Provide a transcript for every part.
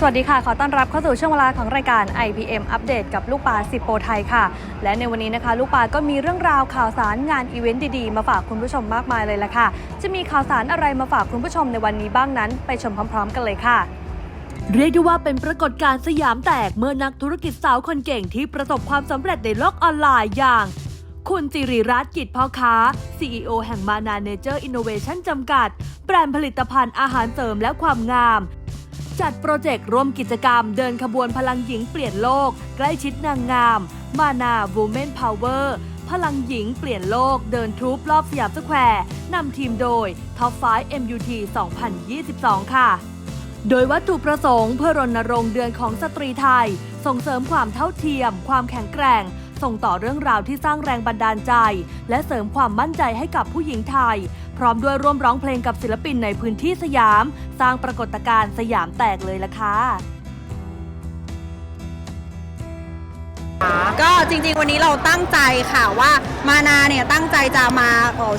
สวัสดีค่ะ ขอต้อนรับเข้าสู่ช่วงเวลาของรายการ IPM อัปเดตกับลูกปลาสิบโปรไทยค่ะ และในวันนี้นะคะ ลูกปลาก็มีเรื่องราวข่าวสารงานอีเวนต์ดีๆ มาฝากคุณผู้ชมมากมายเลยละค่ะ จะมีข่าวสารอะไรมาฝากคุณผู้ชมในวันนี้บ้างนั้น ไปชมพร้อม ๆ กันเลยค่ะเรียกได้ว่าเป็นปรากฏการณ์สยามแตกเมื่อนักธุรกิจสาวคนเก่งที่ประสบความสำเร็จในโลกออนไลน์อย่าง คุณจิริรัตน์กิจพ่อค้า CEO แห่งมานาเนเจอร์อินโนเวชั่นจำกัด แบรนด์ผลิตภัณฑ์อาหารเสริมและความงาม จัดโปรเจกต์ร่วมกิจกรรมเดินขบวนพลังหญิงเปลี่ยนโลก ใกล้ชิดนางงาม มานา Women Power พลังหญิงเปลี่ยนโลกเดินทรูปรอบสยามสแควร์นำทีมโดย Top 5 MUT 2022 ค่ะ โดยวัตถุประสงค์เพื่อรณรงค์เดือนของสตรีไทย ส่งเสริมความเท่าเทียม ความแข็งแกร่ง ส่งต่อเรื่องราวที่สร้างแรงบันดาลใจ และเสริมความมั่นใจให้กับผู้หญิงไทย พร้อมด้วยร่วมร้องเพลงกับศิลปินในพื้นที่สยาม สร้างปรากฏการณ์สยามแตกเลยล่ะค่ะ ก็จริงๆวันนี้เราตั้งใจค่ะว่ามานาเนี่ยตั้งใจจะมา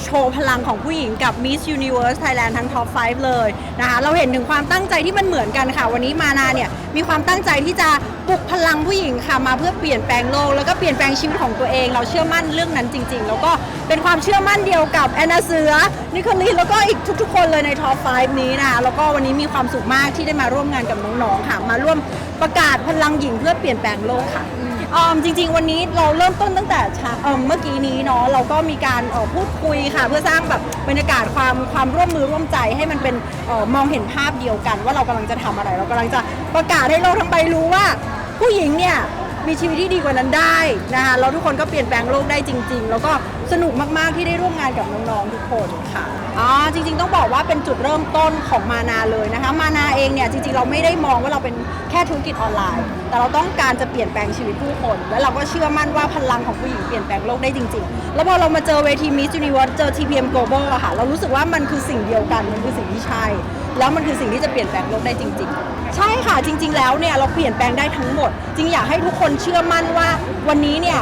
โชว์พลังของผู้หญิงกับ Miss Universe Thailand ทั้ง Top 5 เลยนะคะเราเห็นถึงความตั้งใจที่มันเหมือนกันค่ะ วันนี้มานาเนี่ยมีความตั้งใจที่จะปลุกพลังผู้หญิงค่ะมาเพื่อเปลี่ยนแปลงโลก แล้วก็เปลี่ยนแปลงชีวิตของตัวเอง เราเชื่อมั่นเรื่องนั้นจริง ๆ แล้วก็เป็นความเชื่อมั่นเดียวกับแอนนาเสือนิโคลีแล้วก็อีกทุก ๆ คนเลยใน Top 5 นี้นะคะแล้วก็วันนี้มีความสุขมากที่ได้มาร่วมงานกับน้องๆค่ะ มาร่วมประกาศพลังหญิงเพื่อเปลี่ยนแปลงโลกค่ะ อืมจริง ๆ วันนี้เราเริ่มต้นตั้งแต่เช้าเมเมื่อกี้นี้เนาะเราก็มีการเอ่อพูดคุยค่ะ เพื่อสร้างแบบบรรยากาศความความร่วมมือร่วมใจให้มันเป็นเออมองเห็นภาพเดียวกัน ว่าเรากำลังจะทำอะไร เรากำลังจะประกาศให้โลกทั้งใบรู้ว่า ผู้หญิงเนี่ยมีชีวิตที่ดีกว่านั้นได้นะคะแล้วทุกคนก็เปลี่ยนแปลงโลกได้จริง ๆ แล้วก็สนุกมากๆที่ได้ร่วมงานกับน้องๆทุกคนค่ะอ๋อจริง ๆ ต้องบอกว่าเป็นจุดเริ่มต้นของมานาเลยนะคะ มานาเองเนี่ยจริงๆเราไม่ได้มองว่าเราเป็นแค่ธุรกิจออนไลน์ แต่เราต้องการจะ ลี่ยนแปลงชีวิตผู้คน และเราก็เชื่อมั่นว่าพลังของผู้หญิงเปลี่ยนแปลงโลกได้จริง ๆ แล้วพอเรามาเจอเวที Miss Universe เจอ TPM Global อะค่ะ เรารู้สึกว่ามันคือสิ่งเดียวกัน มันคือสิ่งที่ใช่ แล้วมันคือสิ่งที่จะเปลี่ยนแปลงโลกได้จริง ๆ ใช่ค่ะ จริง ๆ แล้วเนี่ยเราเปลี่ยนแปลงได้ทั้งหมด จริงอยากให้ทุกคนเชื่อมั่นว่าวันนี้เนี่ย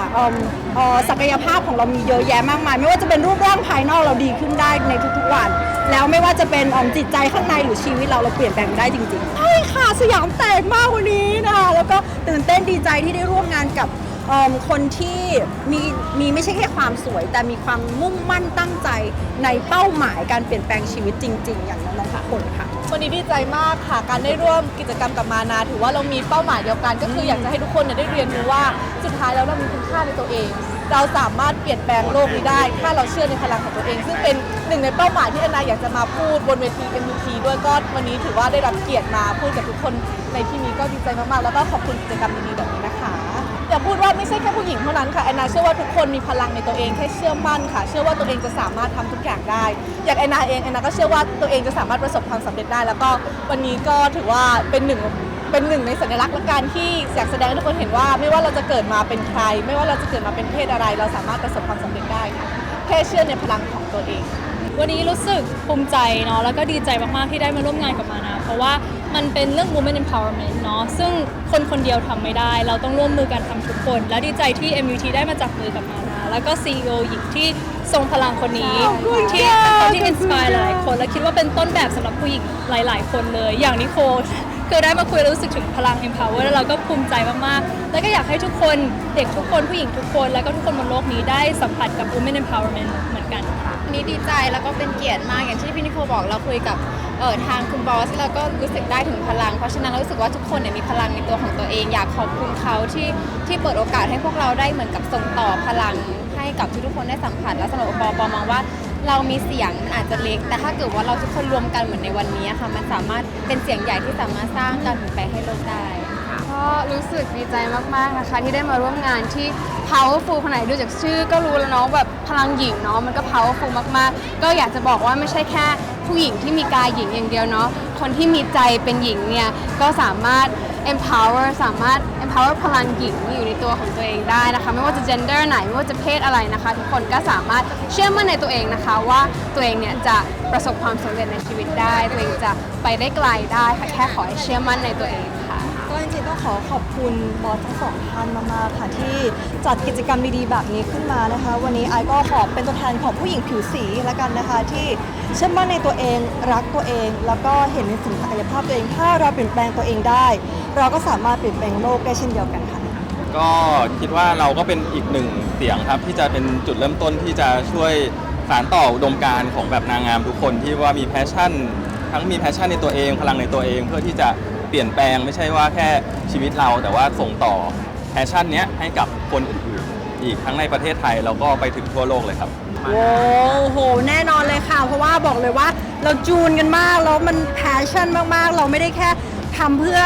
ศักยภาพของเรามีเยอะแยะมากมาย ไม่ว่าจะเป็นรูปร่างภายนอกเราดีขึ้นได้ในทุกๆวันแล้วไม่ว่าจะเป็นเอิ่มจิตใจข้างในหรือชีวิตเราเราเปลี่ยนแปลงได้จริงๆใช่ค่ะสยามแตกมากวันนี้นะคะแล้วก็ตื่นเต้นดีใจที่ได้ร่วมงานกับเอิ่มคนที่มีมีไม่ใช่แค่ความสวย แต่มีความมุ่งมั่นตั้งใจในเป้าหมายการเปลี่ยนแปลงชีวิตจริง ๆ อย่างน้องๆทุกคนค่ะ วันนี้ดีใจมากค่ะ การได้ร่วมกิจกรรมกับมานา ถือว่าเรามีเป้าหมายเดียวกัน ก็คืออยากจะให้ทุกคนเนี่ยได้เรียนรู้ว่าสุดท้ายแล้วเรามีคุณค่าในตัวเอง เราสามารถเปลี่ยนแปลงโลกนี้ได้ ถ้าเราเชื่อในพลังของตัวเอง ซึ่งเป็นหนึ่งในเป้าหมายที่แอนนาอยากจะมาพูดบนเวที MUT ด้วยก็วันนี้ถือว่าได้รับเกียรติมาพูดกับทุกคนในที่นี้ก็ดีใจมากๆ แล้วก็ขอบคุณกิจกรรมดีๆแบบนี้นะคะอย่าพูดว่าไม่ใช่แค่ผู้หญิงเท่านั้นค่ะแอนนาเชื่อว่าทุกคนมีพลังในตัวเองแค่เชื่อมั่นค่ะ เชื่อว่าตัวเองจะสามารถทำทุกอย่างได้ อย่างแอนนาเองแอนนาก็เชื่อว่าตัวเองจะสามารถประสบความสำเร็จได้ แล้วก็วันนี้ก็ถือว่าเป็นหนึ่ง เป็นหนึ่งในสัญลักษณ์และการที่อยากแสดงให้ทุกคนเห็นว่าไม่ว่าเราจะเกิดมาเป็นใคร ไม่ว่าเราจะเกิดมาเป็นเพศอะไร เราสามารถประสบความสำเร็จได้ค่ะแค่เชื่อในพลังของตัวเอง วันนี้รู้สึกภูมิใจเนาะแล้วก็ดีใจมากๆที่ได้มาร่วมงานกับมานะ เพราะว่ามันเป็นเรื่อง women empowerment เนาะซึ่งคนคนเดียวทำไม่ได้ เราต้องร่วมมือกันทำทุกคน แล้วดีใจที่ MUT ได้มาจับมือกับมานะแล้วก็ CEO หญิงที่ทรงพลังคนนี้ที่ที่ inspire หลายคน และคิดว่าเป็นต้นแบบสำหรับผู้หญิงหลาย ๆ คนเลย อย่างนิโคล คือได้มาคุยรู้สึกถึงพลัง empower แล้วเราก็ภูมิใจมากๆ แล้วก็อยากให้ทุกคนเด็กทุกคนผู้หญิงทุกคน แล้วก็ทุกคนบนโลกนี้ได้สัมผัสกับ women empowerment เหมือนกันค่ะวันนี้ดีใจแล้วก็เป็นเกียรติมากอย่างที่พี่นิโคบอกเราคุยกับเออทางคุณบอสแล้วก็รู้สึกได้ถึงพลัง เพราะฉะนั้นเรารู้สึกว่าทุกคนเนี่ยมีพลังในตัวของตัวเอง อยากขอบคุณเขาที่ที่เปิดโอกาสให้พวกเราได้เหมือนกับส่งต่อพลังให้กับทุกๆคนได้สัมผัสและสำหรับปอปอมองว่า เรามีเสียงมันอาจจะเล็ก แต่ถ้าเกิดว่าเราทุกคนรวมกันเหมือนในวันนี้ค่ะ มันสามารถเป็นเสียงใหญ่ที่สามารถสร้างการเปลี่ยนแปลงให้โลกได้ ก็รู้สึกดีใจมากๆนะคะ ที่ได้มาร่วมงานที่ powerful ขนาดดูจากชื่อก็รู้แล้วเนาะแบบพลังหญิงเนาะมันก็ powerful มากๆ ก็อยากจะบอกว่าไม่ใช่แค่ผู้หญิงที่มีกายหญิงอย่างเดียวเนาะคนที่มีใจเป็นหญิงเนี่ยก็สามารถ empower สามารถ empower พลังหญิงอยู่ในตัวของตัวเองได้นะคะ ไม่ว่าจะ gender ไหน ไม่ว่าจะเพศอะไรนะคะ ทุกคนก็สามารถเชื่อมั่นในตัวเองนะคะ ว่าตัวเองเนี่ยจะประสบความสำเร็จในชีวิตได้ ตัวเองจะไปได้ไกลได้ค่ะแค่ขอให้เชื่อมั่นในตัวเองค่ะ ก็จริงๆต้องขอขอบคุณบอสทั้งสองท่านมากๆค่ะที่จัดกิจกรรมดีๆแบบนี้ขึ้นมานะคะ วันนี้ไอก็ขอเป็นตัวแทนของผู้หญิงผิวสีละกันนะคะ ที่เชื่อมั่นในตัวเองรักตัวเอง แล้วก็เห็นในสิ่งศักยภาพตัวเอง ถ้าเราเปลี่ยนแปลงตัวเองได้ เราก็สามารถเปลี่ยนแปลงโลกได้เช่นเดียวกันค่ะ ก็คิดว่าเราก็เป็นอีกหนึ่งเสียงครับ ที่จะเป็นจุดเริ่มต้นที่จะช่วยสานต่ออุดมการณ์ของแบบนางงามทุกคนที่ว่ามีแพชชั่น ทั้งมีแพชชั่นในตัวเองพลังในตัวเอง เพื่อที่จะเปลี่ยนแปลงไม่ใช่ว่าแค่ชีวิตเรา แต่ว่าส่งต่อแพชชั่นเนี้ยให้กับคนอื่นๆอีกทั้งในประเทศไทยแล้วก็ไปถึงทั่วโลกเลยครับ โอ้โห แน่นอนเลยค่ะ เพราะว่าบอกเลยว่าเราจูนกันมาก แล้วมันแพชชั่นมาก ๆ เราไม่ได้แค่ทำเพื่อ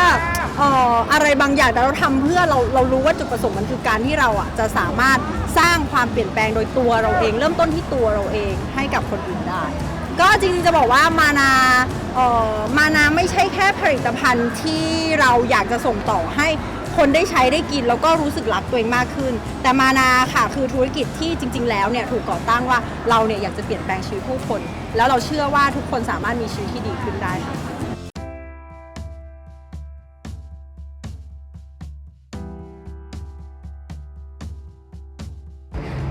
เอ่ออะไรบางอย่างแต่เราทำเพื่อเราเรารู้ว่าจุดประสงค์มันคือการที่เราอะจะสามารถสร้างความเปลี่ยนแปลงโดยตัวเราเอง เริ่มต้นที่ตัวเราเองให้กับคนอื่นได้ ก็จริงๆจะบอกว่ามานาเอ่อมานาไม่ใช่แค่ผลิตภัณฑ์ที่เราอยากจะส่งต่อให้คนได้ใช้ได้กินแล้วก็รู้สึกรักตัวเองมากขึ้น แต่มานาค่ะคือธุรกิจที่จริง ๆ แล้วเนี่ยถูกก่อตั้งว่าเราเนี่ยอยากจะเปลี่ยนแปลงชีวิตผู้คน แล้วเราเชื่อว่าทุกคนสามารถมีชีวิตที่ดีขึ้นได้ค่ะ